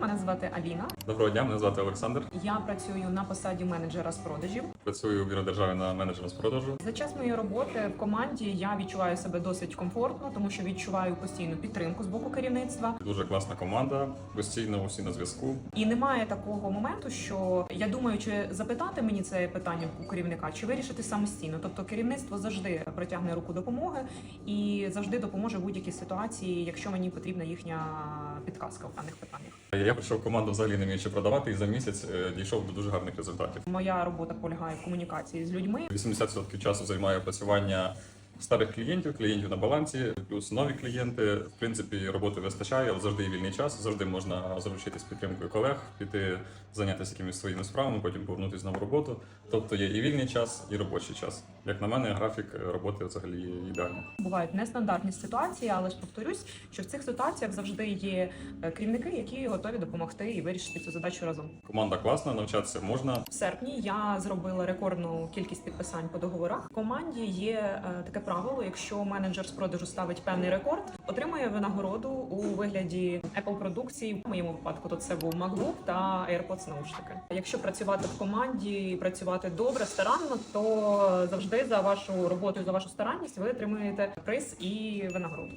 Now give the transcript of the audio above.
мене звати Аліна. Доброго дня, мене звати Олександр. Я працюю на посаді менеджера з продажів. Працюю в Віродержаві на менеджера з продажу. За час моєї роботи в команді я відчуваю себе досить комфортно, тому що відчуваю постійну підтримку з боку керівництва. Дуже класна команда, постійно усі на зв'язку. І немає такого моменту, що я думаю, чи запитати мені це питання у керівника, чи вирішити самостійно. Тобто керівництво завжди протягне руку допомоги і завжди допоможе в будь-якій ситуації, якщо мені потрібна їхня підказка в даних питаннях. Я прийшов в команду взагалі не вміючи продавати, і за місяць е, дійшов до дуже гарних результатів. Моя робота полягає в комунікації з людьми. 80% часу займає опрацювання старих клієнтів, клієнтів на балансі, плюс нові клієнти. В принципі, роботи вистачає, але завжди є вільний час. Завжди можна заручитись підтримкою колег, піти зайнятися якимись своїми справами, потім повернутися знову в роботу. Тобто є і вільний час, і робочий час. Як на мене, графік роботи взагалі ідеальний. Бувають нестандартні ситуації, але ж повторюсь, що в цих ситуаціях завжди є е, керівники, які готові допомогти і вирішити цю задачу разом. Команда класна, навчатися можна. В серпні я зробила рекордну кількість підписань по договорах. В команді є е, таке правило: якщо менеджер з продажу ставить певний рекорд, отримує винагороду у вигляді Apple продукції. В моєму випадку то це був MacBook та AirPods наушники. Якщо працювати в команді, і працювати добре, старанно, то завжди за вашу роботу за вашу старанність ви отримуєте приз і винагороду.